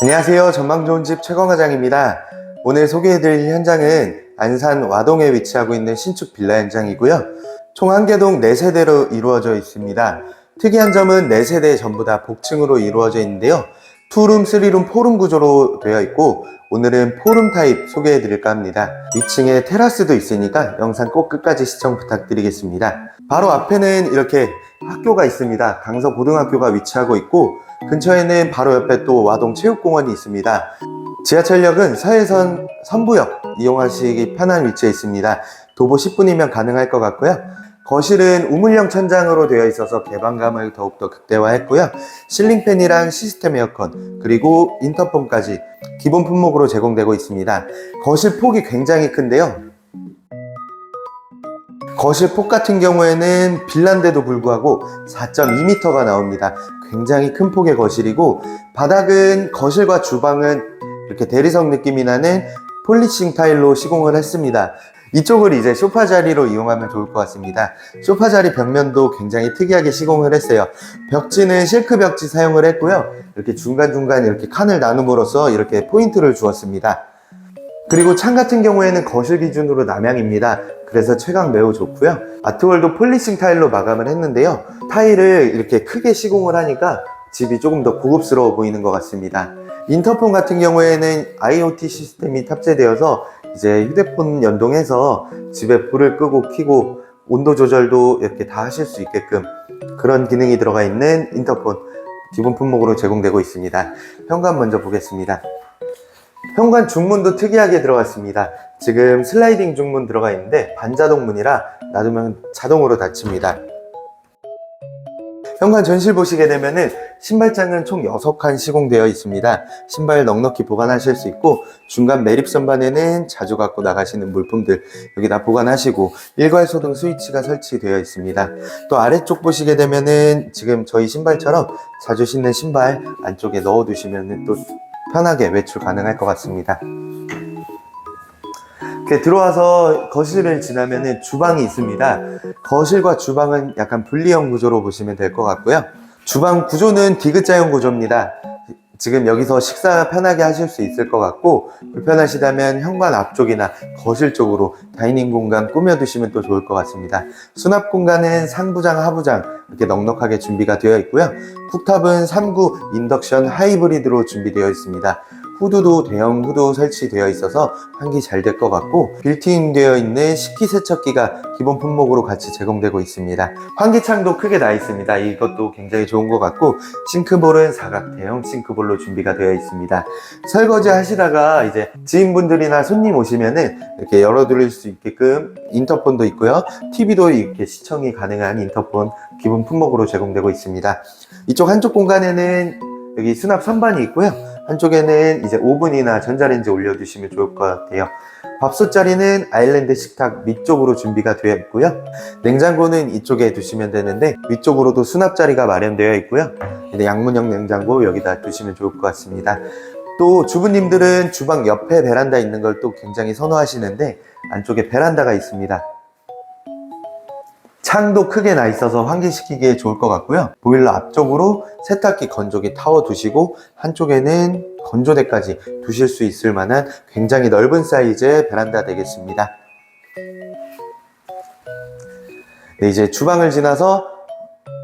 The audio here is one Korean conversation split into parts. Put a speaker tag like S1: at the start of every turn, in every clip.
S1: 안녕하세요. 전망 좋은 집 최광화장입니다. 오늘 소개해드릴 현장은 안산 와동에 위치하고 있는 신축 빌라 현장이고요. 총 한 개동 4세대로 이루어져 있습니다. 특이한 점은 4세대 전부 다 복층으로 이루어져 있는데요. 투룸, 쓰리룸, 포룸 구조로 되어 있고 오늘은 포룸 타입 소개해 드릴까 합니다. 위층에 테라스도 있으니까 영상 꼭 끝까지 시청 부탁드리겠습니다. 바로 앞에는 이렇게 학교가 있습니다. 강서 고등학교가 위치하고 있고 근처에는 바로 옆에 또 와동 체육공원이 있습니다. 지하철역은 서해선 선부역 이용하시기 편한 위치에 있습니다. 도보 10분이면 가능할 것 같고요. 거실은 우물형 천장으로 되어 있어서 개방감을 더욱더 극대화했고요. 실링팬이랑 시스템 에어컨, 그리고 인터폰까지 기본 품목으로 제공되고 있습니다. 거실 폭이 굉장히 큰데요. 거실 폭 같은 경우에는 빌란데도 불구하고 4.2m가 나옵니다. 굉장히 큰 폭의 거실이고 바닥은 거실과 주방은 이렇게 대리석 느낌이 나는 폴리싱 타일로 시공을 했습니다. 이쪽을 이제 소파 자리로 이용하면 좋을 것 같습니다. 소파 자리 벽면도 굉장히 특이하게 시공을 했어요. 벽지는 실크 벽지 사용을 했고요. 이렇게 중간중간 이렇게 칸을 나눔으로써 이렇게 포인트를 주었습니다. 그리고 창 같은 경우에는 거실 기준으로 남향입니다. 그래서 채광 매우 좋고요. 아트월도 폴리싱 타일로 마감을 했는데요. 타일을 이렇게 크게 시공을 하니까 집이 조금 더 고급스러워 보이는 것 같습니다. 인터폰 같은 경우에는 IoT 시스템이 탑재되어서 이제 휴대폰 연동해서 집에 불을 끄고 켜고 온도 조절도 이렇게 다 하실 수 있게끔 그런 기능이 들어가 있는 인터폰 기본 품목으로 제공되고 있습니다. 현관 먼저 보겠습니다. 현관 중문도 특이하게 들어갔습니다. 지금 슬라이딩 중문 들어가 있는데 반자동 문이라 놔두면 자동으로 닫힙니다. 현관 전실 보시게 되면은 신발장은 총 6칸 시공되어 있습니다. 신발 넉넉히 보관하실 수 있고 중간 매립 선반에는 자주 갖고 나가시는 물품들 여기다 보관하시고 일괄 소등 스위치가 설치되어 있습니다. 또 아래쪽 보시게 되면은 지금 저희 신발처럼 자주 신는 신발 안쪽에 넣어 두시면은 또 편하게 외출 가능할 것 같습니다. 이렇게 들어와서 거실을 지나면은 주방이 있습니다. 거실과 주방은 약간 분리형 구조로 보시면 될 것 같고요. 주방 구조는 디귿자형 구조입니다. 지금 여기서 식사 편하게 하실 수 있을 것 같고 불편하시다면 현관 앞쪽이나 거실 쪽으로 다이닝 공간 꾸며두시면 또 좋을 것 같습니다. 수납 공간은 상부장, 하부장 이렇게 넉넉하게 준비가 되어 있고요. 쿡탑은 3구 인덕션 하이브리드로 준비되어 있습니다. 후드도 대형 후드 설치되어 있어서 환기 잘 될 것 같고 빌트인 되어 있는 식기세척기가 기본 품목으로 같이 제공되고 있습니다. 환기창도 크게 나 있습니다. 이것도 굉장히 좋은 것 같고 싱크볼은 사각 대형 싱크볼로 준비가 되어 있습니다. 설거지 하시다가 이제 지인분들이나 손님 오시면은 이렇게 열어드릴 수 있게끔 인터폰도 있고요. TV도 이렇게 시청이 가능한 인터폰 기본 품목으로 제공되고 있습니다. 이쪽 한쪽 공간에는 여기 수납 선반이 있고요. 한쪽에는 이제 오븐이나 전자레인지 올려두시면 좋을 것 같아요. 밥솥 자리는 아일랜드 식탁 밑쪽으로 준비가 되어 있고요. 냉장고는 이쪽에 두시면 되는데 위쪽으로도 수납 자리가 마련되어 있고요. 양문형 냉장고 여기다 두시면 좋을 것 같습니다. 또 주부님들은 주방 옆에 베란다 있는 걸 또 굉장히 선호하시는데 안쪽에 베란다가 있습니다. 창도 크게 나 있어서 환기시키기에 좋을 것 같고요. 보일러 앞쪽으로 세탁기 건조기 타워 두시고 한쪽에는 건조대까지 두실 수 있을 만한 굉장히 넓은 사이즈의 베란다 되겠습니다. 네, 이제 주방을 지나서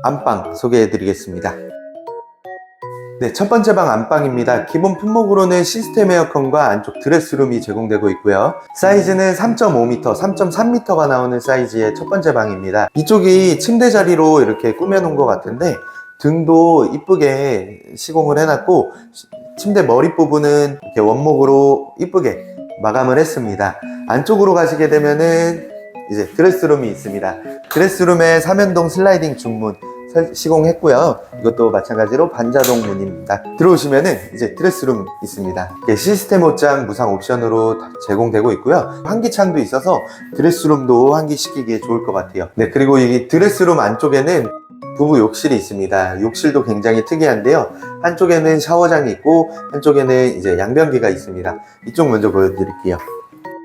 S1: 안방 소개해 드리겠습니다. 네, 첫 번째 방 안방입니다. 기본 품목으로는 시스템 에어컨과 안쪽 드레스룸이 제공되고 있고요. 사이즈는 3.5m, 3.3m가 나오는 사이즈의 첫 번째 방입니다. 이쪽이 침대 자리로 이렇게 꾸며놓은 것 같은데 등도 이쁘게 시공을 해놨고 침대 머리 부분은 이렇게 원목으로 이쁘게 마감을 했습니다. 안쪽으로 가시게 되면은 이제 드레스룸이 있습니다. 드레스룸에 삼연동 슬라이딩 중문 설- 시공했고요. 이것도 마찬가지로 반자동 문입니다. 들어오시면은 이제 드레스룸 있습니다. 시스템 옷장 무상 옵션으로 다 제공되고 있고요. 환기창도 있어서 드레스룸도 환기시키기에 좋을 것 같아요. 네, 그리고 이 드레스룸 안쪽에는 부부 욕실이 있습니다. 욕실도 굉장히 특이한데요. 한쪽에는 샤워장이 있고 한쪽에는 이제 양변기가 있습니다. 이쪽 먼저 보여드릴게요.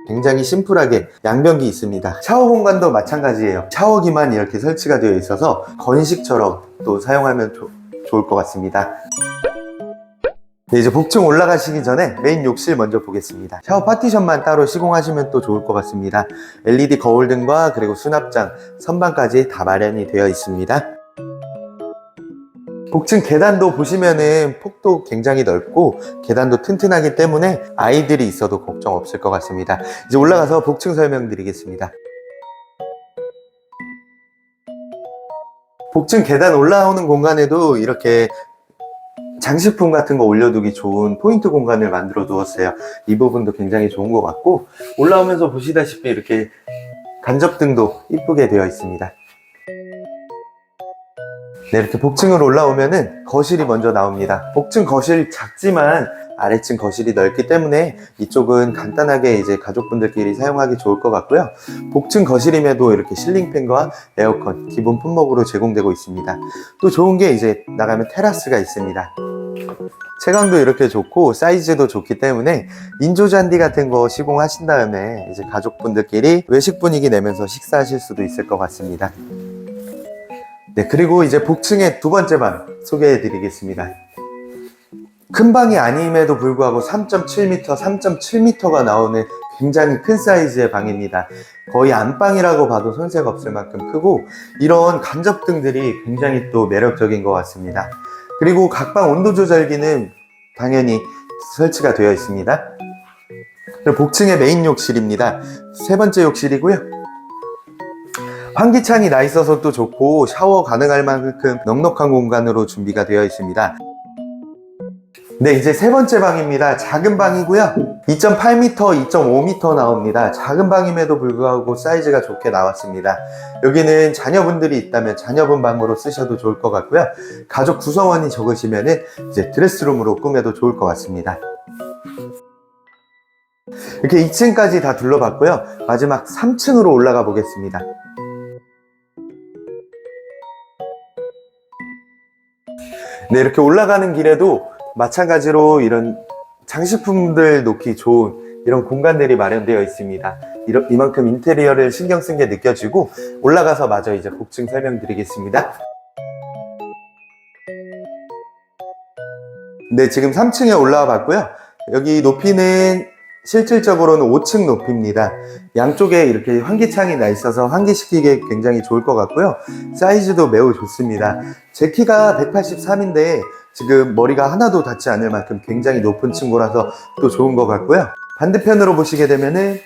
S1: 굉장히 심플하게 양변기 있습니다. 샤워 공간도 마찬가지예요. 샤워기만 이렇게 설치가 되어 있어서 건식처럼 또 사용하면 조- 좋을 것 같습니다. 네, 이제 복층 올라가시기 전에 메인 욕실 먼저 보겠습니다. 샤워 파티션만 따로 시공하시면 또 좋을 것 같습니다. LED 거울 등과 그리고 수납장, 선반까지 다 마련이 되어 있습니다. 복층 계단도 보시면은 폭도 굉장히 넓고 계단도 튼튼하기 때문에 아이들이 있어도 걱정 없을 것 같습니다. 이제 올라가서 복층 설명드리겠습니다. 복층 계단 올라오는 공간에도 이렇게 장식품 같은 거 올려두기 좋은 포인트 공간을 만들어 두었어요. 이 부분도 굉장히 좋은 것 같고 올라오면서 보시다시피 이렇게 간접등도 이쁘게 되어 있습니다. 네, 이렇게 복층으로 올라오면은 거실이 먼저 나옵니다. 복층 거실 작지만 아래층 거실이 넓기 때문에 이쪽은 간단하게 이제 가족분들끼리 사용하기 좋을 것 같고요. 복층 거실임에도 이렇게 실링팬과 에어컨 기본 품목으로 제공되고 있습니다. 또 좋은 게 이제 나가면 테라스가 있습니다. 채광도 이렇게 좋고 사이즈도 좋기 때문에 인조 잔디 같은 거 시공하신 다음에 이제 가족분들끼리 외식 분위기 내면서 식사하실 수도 있을 것 같습니다. 네, 그리고 이제 복층의 두 번째 방 소개해 드리겠습니다. 큰 방이 아님에도 불구하고 3.7m, 3.7m가 나오는 굉장히 큰 사이즈의 방입니다. 거의 안방이라고 봐도 손색 없을 만큼 크고 이런 간접등들이 굉장히 또 매력적인 것 같습니다. 그리고 각방 온도 조절기는 당연히 설치가 되어 있습니다. 복층의 메인 욕실입니다. 세 번째 욕실이고요. 환기창이 나 있어서 또 좋고 샤워 가능할 만큼 넉넉한 공간으로 준비가 되어 있습니다. 네, 이제 세 번째 방입니다. 작은 방이고요. 2.8m, 2.5m 나옵니다. 작은 방임에도 불구하고 사이즈가 좋게 나왔습니다. 여기는 자녀분들이 있다면 자녀분 방으로 쓰셔도 좋을 것 같고요. 가족 구성원이 적으시면 은 이제 드레스룸으로 꾸며도 좋을 것 같습니다. 이렇게 2층까지 다 둘러봤고요. 마지막 3층으로 올라가 보겠습니다. 네, 이렇게 올라가는 길에도 마찬가지로 이런 장식품들 놓기 좋은 이런 공간들이 마련되어 있습니다. 이러- 이만큼 인테리어를 신경 쓴 게 느껴지고 올라가서 마저 이제 복층 설명드리겠습니다. 네, 지금 3층에 올라와 봤고요. 여기 높이는 실질적으로는 5층 높이입니다. 양쪽에 이렇게 환기창이 나 있어서 환기시키기 굉장히 좋을 것 같고요. 사이즈도 매우 좋습니다. 제 키가 183인데 지금 머리가 하나도 닿지 않을 만큼 굉장히 높은 층고라서 또 좋은 것 같고요. 반대편으로 보시게 되면은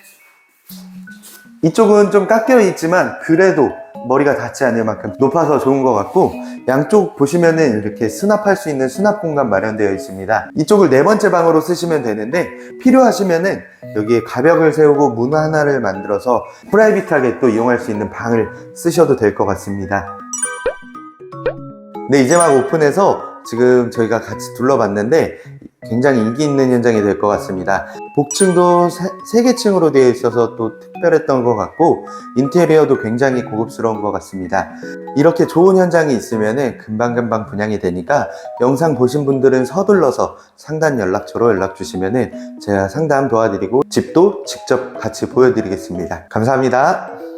S1: 이쪽은 좀 깎여 있지만 그래도 머리가 닿지 않을 만큼 높아서 좋은 것 같고 양쪽 보시면은 이렇게 수납할 수 있는 수납 공간 마련되어 있습니다. 이쪽을 네 번째 방으로 쓰시면 되는데 필요하시면은 여기에 가벽을 세우고 문 하나를 만들어서 프라이빗하게 또 이용할 수 있는 방을 쓰셔도 될 것 같습니다. 네, 이제 막 오픈해서 지금 저희가 같이 둘러봤는데 굉장히 인기 있는 현장이 될 것 같습니다. 복층도 세 개 층으로 되어 있어서 또 특별했던 것 같고 인테리어도 굉장히 고급스러운 것 같습니다. 이렇게 좋은 현장이 있으면 금방금방 분양이 되니까 영상 보신 분들은 서둘러서 상단 연락처로 연락 주시면 제가 상담 도와드리고 집도 직접 같이 보여드리겠습니다. 감사합니다.